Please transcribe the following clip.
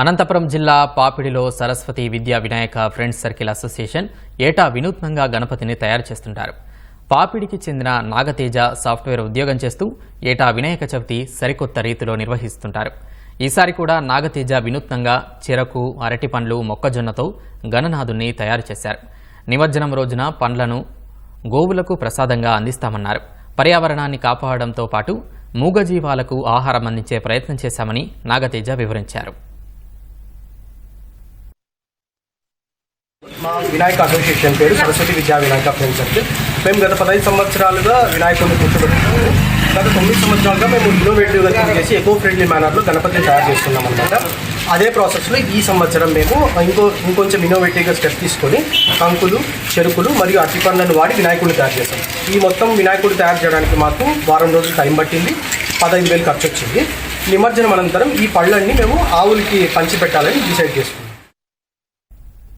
అనంతపురం జిల్లా పాపిడిలో సరస్వతి విద్యా Vinayaka friends circle association ఏటా వినూత్నంగా గణపతిని తయారు చేస్తుంటారు. పాపిడికి చెందిన నాగతేజ సాఫ్ట్వేర్ ఉద్యోగం చేస్తూ ఏటా వినాయక చవితి సరికొత్త రీతిలో నిర్వహిస్తుంటారు. ఈసారి కూడా నాగతేజ వినూత్నంగా చెరకు అరటి పండ్లు మొక్కజొన్నతో గణనాథుణ్ణి తయారు చేశారు. నిమజ్జనం రోజున పండ్లను గోవులకు ప్రసాదంగా అందిస్తామన్నారు. పర్యావరణాన్ని కాపాడడంతో పాటు మూగజీవాలకు ఆహారం అందించే ప్రయత్నం చేశామని నాగతేజ వివరించారు. మా వినాయక అసోసియేషన్ పేరు సరస్వతి విద్యా వినాయక ఫ్రెండ్స్ అంటే. మేము గత పదహైదు సంవత్సరాలుగా వినాయకుడిని కూర్చోబెట్టుకున్నాము. గత తొమ్మిది సంవత్సరాలుగా మేము ఇన్నోవేటివ్గా థింక్ చేసి ఎకో ఫ్రెండ్లీ మేనర్లో గణపతిని తయారు చేస్తున్నాం అనమాట అదే ప్రాసెస్లో ఈ సంవత్సరం మేము ఇంకో ఇంకొంచెం ఇన్నోవేటివ్గా స్టెప్ తీసుకొని కంకులు చెరుకులు మరియు అరటిపండ్లను వాడి వినాయకుడిని తయారు చేస్తాం ఈ మొత్తం వినాయకుడు తయారు చేయడానికి మాకు వారం రోజులు టైం పట్టింది. పదహైదు వేలు ఖర్చు వచ్చింది. నిమజ్జనం అనంతరం ఈ పళ్ళన్నీ మేము ఆవులకి పంచిపెట్టాలని డిసైడ్ చేసుకున్నాం.